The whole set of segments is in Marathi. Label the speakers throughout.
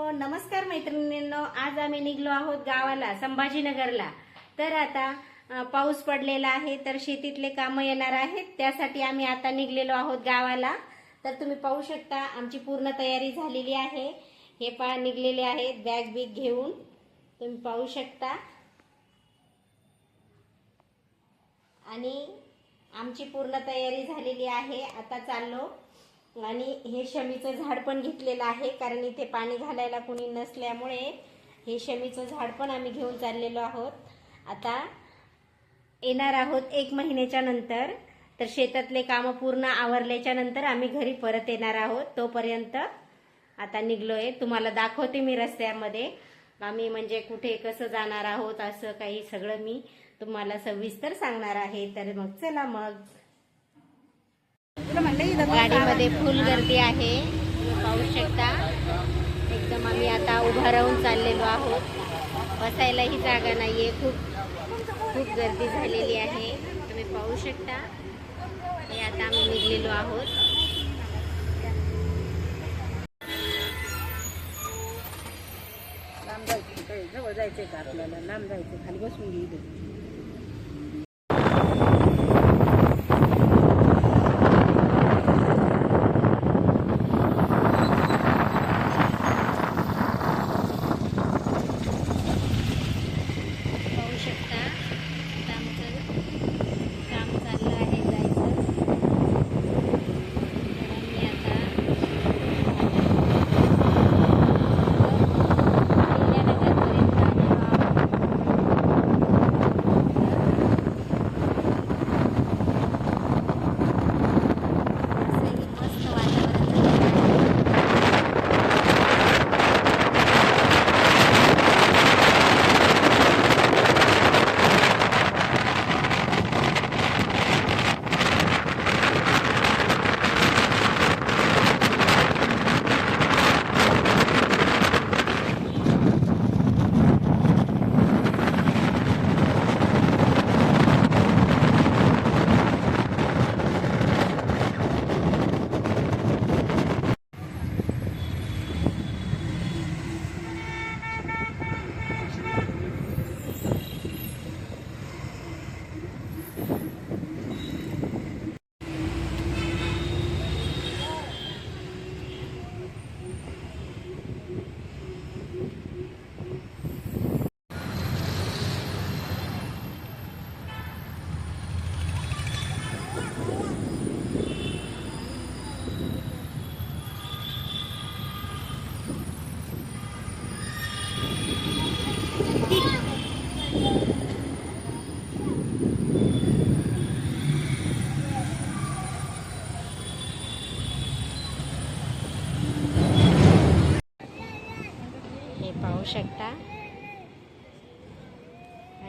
Speaker 1: हो, नमस्कार मैत्रिणींनो. आज आम्ही निघलो आहोत गावाला संभाजीनगरला. तर आता पाऊस पडलेला आहे तर शेतीतले कामं येणार आहेत. त्यासाठी आम्ही आता निघलेलो आहोत गावाला. तर तुम्ही पाहू शकता आमची पूर्ण तयारी झालेली आहे. हे पा निघलेले आहेत बॅग बिग घेऊन. तुम्ही पाहू शकता. आणि आमची पूर्ण तयारी झालेली आहे. आता चाललो. आणि हे शमीचं झाड पण घेतलेलं आहे कारण इथे पाणी घालायला कुणी नसल्यामुळे हे शमीचं झाड पण आम्ही घेऊन चाललेलो आहोत. आता येणार आहोत एक महिन्याच्या नंतर तर शेतातले कामं पूर्ण आवरल्याच्या नंतर आम्ही घरी परत येणार आहोत. तोपर्यंत आता निघलोय. तुम्हाला दाखवते मी रस्त्यामध्ये. आम्ही म्हणजे कुठे कसं जाणार आहोत असं काही सगळं मी तुम्हाला सविस्तर सांगणार आहे. तर मग चला मग. गाडीमध्ये फुल गर्दी आहे. पाहू शकता. एकदम आम्ही आता उभा राहून चाललेलो आहोत. बसायलाही जागा नाहीये. खूप खूप गर्दी झालेली आहे. तुम्ही पाहू शकता. हे आता आम्ही निघलेलो आहोत.
Speaker 2: लांब जायचं जवळ का आपल्याला? लांब जायचं खाली बसून घेऊ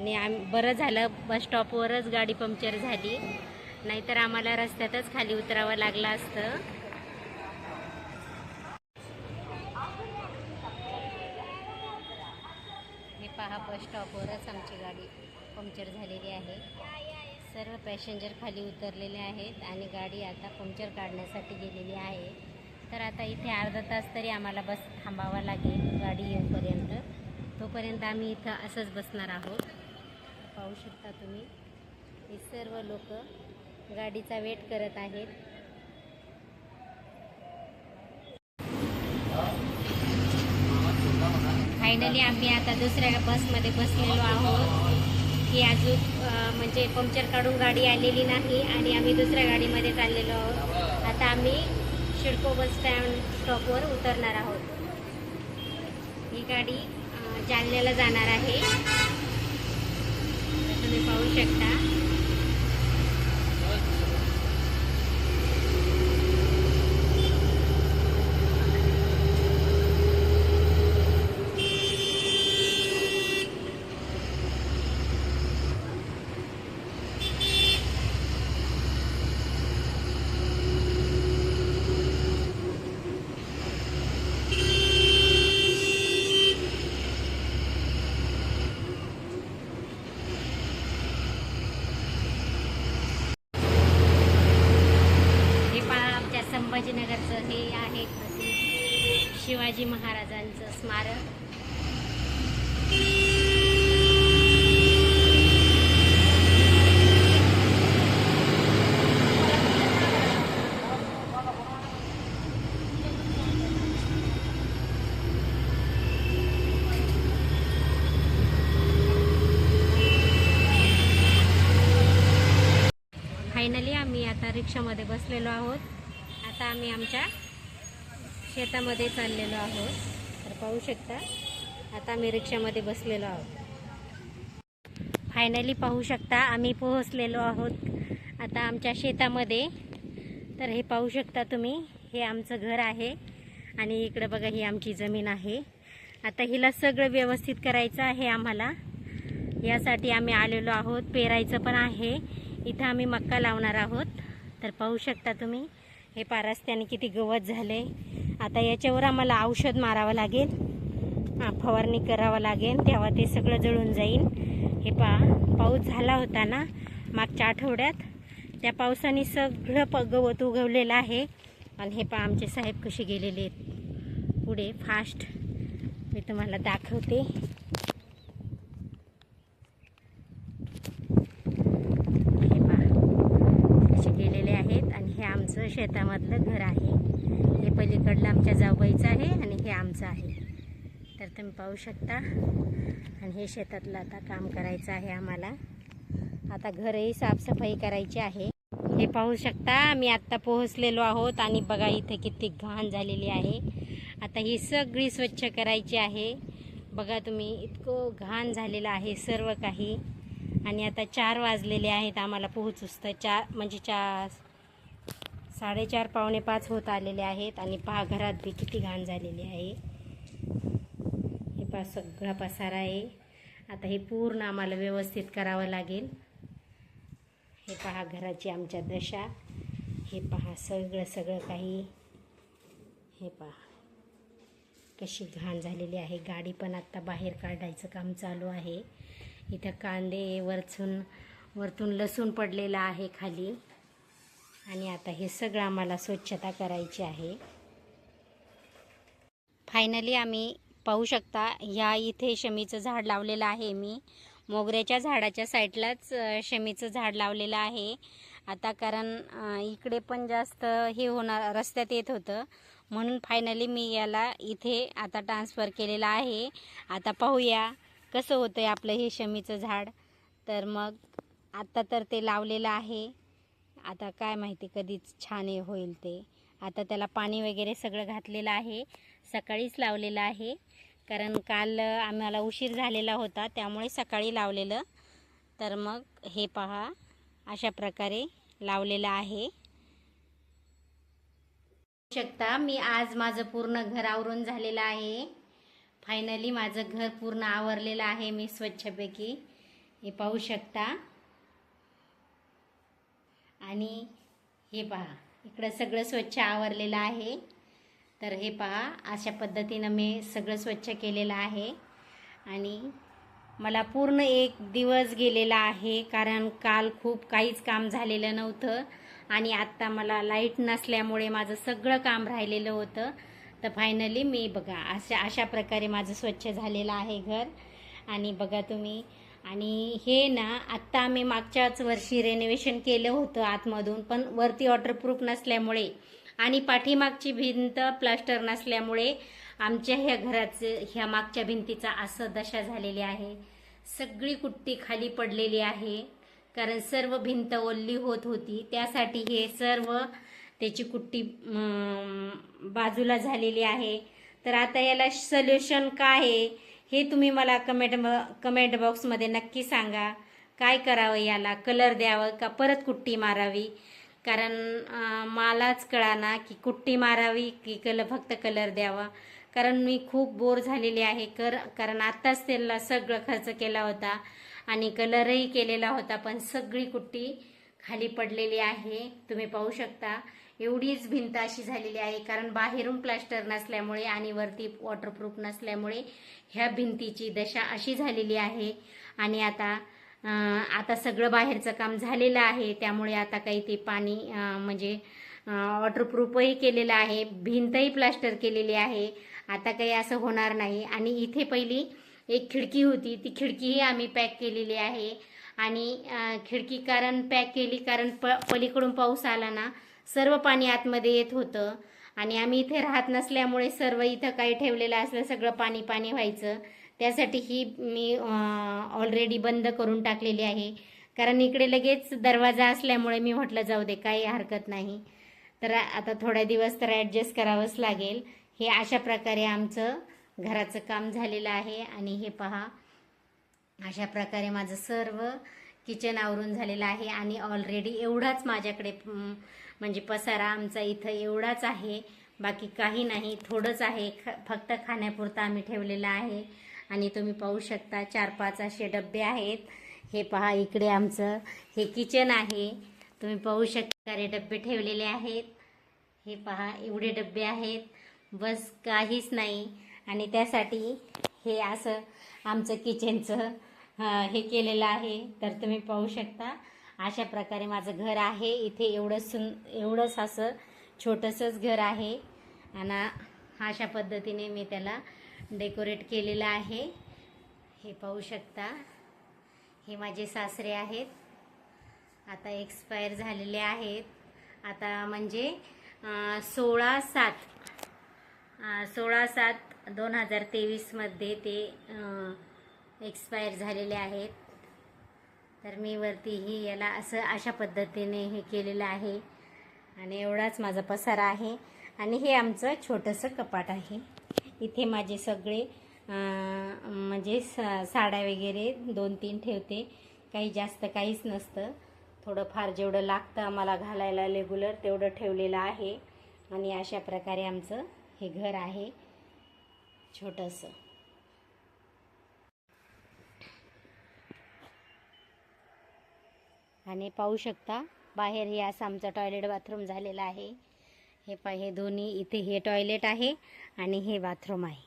Speaker 1: आणि आम बरं झालं बस स्टॉपवरच गाडी पंक्चर झाली. नाहीतर आम्हाला रस्त्यातच खाली उतरावं लागलं असतं. हे पहा बस स्टॉपवरच आमची गाडी पंक्चर झालेली आहे. सर्व पॅसेंजर खाली उतरलेले आहेत आणि गाडी आता पंक्चर काढण्यासाठी गेलेली आहे. तर आता इथे अर्धा तास तरी आम्हाला बस थांबावा लागेल गाडी येऊपर्यंत तोपर्यंत आम्ही इथं असंच बसणार आहोत. पाहू शकता तुम्ही. हे सर्व लोक गाडीचा वेट करत आहेत. फायनली आम्ही आता दुसऱ्या बसमध्ये बसलेलो आहोत. की अजून म्हणजे पंक्चर काढून गाडी आलेली नाही आणि आम्ही दुसऱ्या गाडीमध्ये चाललेलो आहोत. आता आम्ही शिडको बस स्टँड स्टॉपवर उतरणार आहोत. ही गाडी जालन्याला जाणार आहे. तुम्ही पाहू शकता. गांधीनगरचं हे आहे शिवाजी महाराजांचं स्मारक. फायनली आम्ही आता रिक्षामध्ये बसलेलो आहोत. आता आम्ही आमच्या शेतामध्ये चाललेलो आहोत. तर पाहू शकता आता आम्ही रिक्षामध्ये बसलेलो आहोत. फायनली पाहू शकता आम्ही पोहोचलेलो आहोत आता आमच्या शेतामध्ये. तर हे पाहू शकता तुम्ही हे आमचं घर आहे आणि इकडं बघा ही आमची जमीन आहे. आता हिला सगळं व्यवस्थित करायचं आहे आम्हाला. यासाठी आम्ही आलेलो आहोत पेरायचं पण आहे. इथं आम्ही मक्का लावणार आहोत. तर पाहू शकता तुम्ही हे पारस्त्याने किती गवत झाले आता याच्यावर आम्हाला औषध मारावं लागेल. फवारणी करावं लागेल. तेव्हा ते सगळं जळून जाईल. हे पा पाऊस झाला होता ना मागच्या आठवड्यात. त्या पावसाने सगळं प गवत उगवलेलं आहे. आणि हे पा आमचे साहेब कसे गेलेले आहेत. पुढे फास्ट मी तुम्हाला दाखवते हे पहा असे गेलेले आहेत आणि हे आमचं शेतामधलं घर आहे. हे पलीकडलं आमच्या जावबाईचं आहे आणि हे आमचं आहे. तर तुम्ही पाहू शकता. आणि हे शेतातलं आता काम करायचं आहे आम्हाला. आता घरही साफसफाई करायची आहे. हे पाहू शकता आम्ही आत्ता पोहोचलेलो आहोत आणि बघा इथे किती घाण झालेली आहे. आता ही सगळी स्वच्छ करायची आहे. बघा तुम्ही इतकं घाण झालेलं आहे सर्व काही. आणि आता चार वाजलेले आहेत आम्हाला पोहोचूच तर. चार म्हणजे चार साडेचार पावणे पाच होत आलेले आहेत आणि पहा घरात बी किती घाण झालेली आहे. हे पहा सगळा पसारा आहे. आता हे पूर्ण आम्हाला व्यवस्थित करावं लागेल. हे पहा घराची आमच्या दशा. हे पहा सगळं सगळं काही. हे पहा कशी घाण झालेली आहे. गाडी पण आत्ता बाहेर काढायचं काम चालू आहे. इथं कांदे वरचून वरतून लसूण पडलेला आहे खाली. आणि आता हे सगळं आम्हाला स्वच्छता करायची आहे. फायनली आम्ही पाहू शकता ह्या इथे शमीचं झाड लावलेलं आहे मी. मोगऱ्याच्या झाडाच्या साईडलाच शमीचं झाड लावलेलं आहे. आता कारण इकडे पण जास्त हे होणार रस्त्यात येत होतं. म्हणून फायनली मी याला इथे आता ट्रान्सफर केलेलं आहे. आता पाहूया कसं होतं आहे आपलं हे शमीचं झाड. तर मग आत्ता तर ते लावलेलं आहे. आता काय माहिती कधीच छान होईल ते. आता त्याला पाणी वगैरे सगळं घातलेलं आहे. सकाळीच लावलेलं आहे. कारण काल आम्हाला उशीर झालेला होता त्यामुळे सकाळी लावलेलं. तर मग हे पहा अशा प्रकारे लावलेलं आहे. शकता मी आज माझं पूर्ण घर आवरून झालेलं आहे. फायनली माझं घर पूर्ण आवरलेलं आहे मी स्वच्छपैकी. हे पाहू शकता. आणि हे पहा इकडं सगळं स्वच्छ आवरलेलं आहे. तर हे पहा अशा पद्धतीनं मी सगळं स्वच्छ केलेलं आहे. आणि मला पूर्ण एक दिवस गेलेला आहे कारण काल खूप काहीच काम झालेलं नव्हतं. आणि आत्ता मला लाइट नसल्यामुळे माझं सगळं काम राहिलेलं होतं. तर फायनली मी बघा अशा अशा प्रकारे माझं स्वच्छ झालेलं आहे घर. आणि बघा तुम्ही आणि हे ना आत्ता आम्ही मागच्याच वर्षी रेनोव्हेशन केलं होतं आतमधून पण वरती वॉटरप्रूफ नसल्यामुळे आणि पाठीमागची भिंत प्लास्टर नसल्यामुळे आमच्या ह्या घराचं ह्या मागच्या भिंतीचा असं दशा झालेली आहे. सगळी कुट्टी खाली पडलेली आहे कारण सर्व भिंत ओल्ली होत होती. त्यासाठी हे सर्व त्याची कुट्टी बाजूला झालेली आहे. तर आता याला सोल्युशन काय आहे? हे तुम्ही मला कमेंट कमेंट बॉक्समध्ये नक्की सांगा. काय करावं याला? कलर द्यावं का परत कुट्टी मारावी? कारण मलाच कळाना की कुट्टी मारावी की कल फक्त कलर द्यावा. कारण मी खूप बोर झालेली आहे. कर कारण आत्ताच त्याला सगळं खर्च केला होता आणि कलरही केलेला होता पण सगळी कुट्टी खाली पडलेली आहे. तुम्ही पाहू शकता. एवढीच भिंत अशी झालेली आहे कारण बाहेरून प्लास्टर नसल्यामुळे आणि वरती वॉटरप्रूफ नसल्यामुळे ह्या भिंतीची दशा अशी झालेली आहे. आणि आता आता सगळं बाहेरचं काम झालेलं आहे त्यामुळे आता काही ते पाणी म्हणजे वॉटरप्रूफही केलेलं आहे भिंतही प्लास्टर केलेली आहे. आता काही असं होणार नाही. आणि इथे पहिली एक खिडकी होती ती खिडकीही आम्ही पॅक केलेली आहे. आणि खिडकी कारण पॅक केली कारण प पलीकडून पाऊस आला ना सर्व पाणी आतमध्ये येत होतं. आणि आम्ही इथे राहत नसल्यामुळे सर्व इथं काही ठेवलेलं असलं सगळं पाणी पाणी व्हायचं. त्यासाठी ही मी ऑलरेडी बंद करून टाकलेली आहे. कारण इकडे लगेच दरवाजा असल्यामुळे मी म्हटलं जाऊ दे काही हरकत नाही. तर आता थोड्या दिवस तर ॲडजस्ट करावंच लागेल. हे अशा प्रकारे आमचं घराचं काम झालेलं आहे. आणि हे पहा अशा प्रकारे माझं सर्व किचन आवरून झालेलं आहे. आणि ऑलरेडी एवढाच माझ्याकडे म्हणजे पसारा आमचा इथं एवढाच आहे. बाकी काही नाही थोडंच आहे. ख फक्त खाण्यापुरतं आम्ही ठेवलेलं आहे. आणि तुम्ही पाहू शकता चार पाच असे डबे आहेत. हे पहा इकडे आमचं हे किचन आहे. तुम्ही पाहू शकता रे डबे ठेवलेले आहेत. हे पहा एवढे डबे आहेत. बस काहीच नाही. आणि त्यासाठी हे असं आमचं किचनचं हे केलेलं आहे. तर तुम्ही पाहू शकता अशा प्रकारे माझं घर आहे. इथे एवढं सुन एवढंच असं छोटंसंच घर आहे. आणि अशा पद्धतीने मी त्याला डेकोरेट केलेलं आहे. हे पाहू शकता. हे माझे सासरे आहेत. आता एक्सपायर झालेले आहेत. आता म्हणजे सोळा सात सोळा सात दोन हजार तेवीसमध्ये ते एक्सपायर झालेले आहेत. तर मी वरतीही याला असं अशा पद्धतीने हे केलेलं आहे. आणि एवढाच माझा पसारा आहे. आणि हे आमचं छोटंसं कपाट आहे. इथे माझे सगळे म्हणजे स साड्या वगैरे दोन तीन ठेवते. काही जास्त काहीच नसतं. थोडंफार जेवढं लागतं आम्हाला घालायला रेग्युलर तेवढं ठेवलेलं आहे. आणि अशा प्रकारे आमचं हे घर आहे. छोटंसं. आणि पाहू शकता बाहेर हे असं आमचं टॉयलेट बाथरूम झालेलं आहे. हे पा हे दोन्ही इथे हे टॉयलेट आहे आणि हे बाथरूम आहे.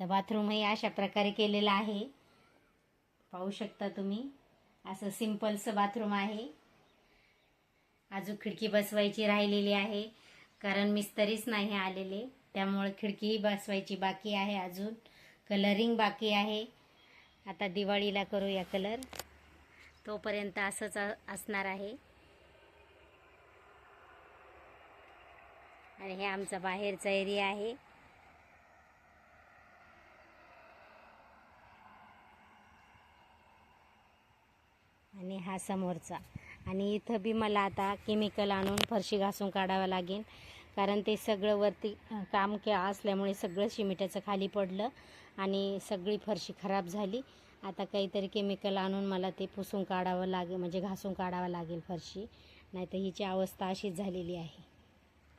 Speaker 1: तर बाथरूम हे अशा प्रकारे केलेलं आहे. पाहू शकता तुम्ही असं सिम्पलचं बाथरूम आहे. अजून खिडकी बसवायची राहिलेली आहे कारण मिस्तरीच नाही आलेले त्यामुळे खिडकीही बसवायची बाकी आहे अजून. कलरिंग बाकी आहे. आता दिवाळीला करूया कलर तोपर्यंत असंच असणार आहे. आणि हे आमचा बाहेरचा एरिया आहे. आणि हा समोरचा. आणि इथं बी मला आता केमिकल आणून फरशी घासून काढावं लागेल. कारण ते सगळं वरती काम के असल्यामुळे सगळं शिमिटाचं खाली पडलं. आणि सगळी फरशी खराब झाली. आता काहीतरी केमिकल आणून मला ते पुसून काढावं लागेल म्हणजे घासून काढावं लागेल फरशी. नाही तर हिची अवस्था अशीच झालेली आहे.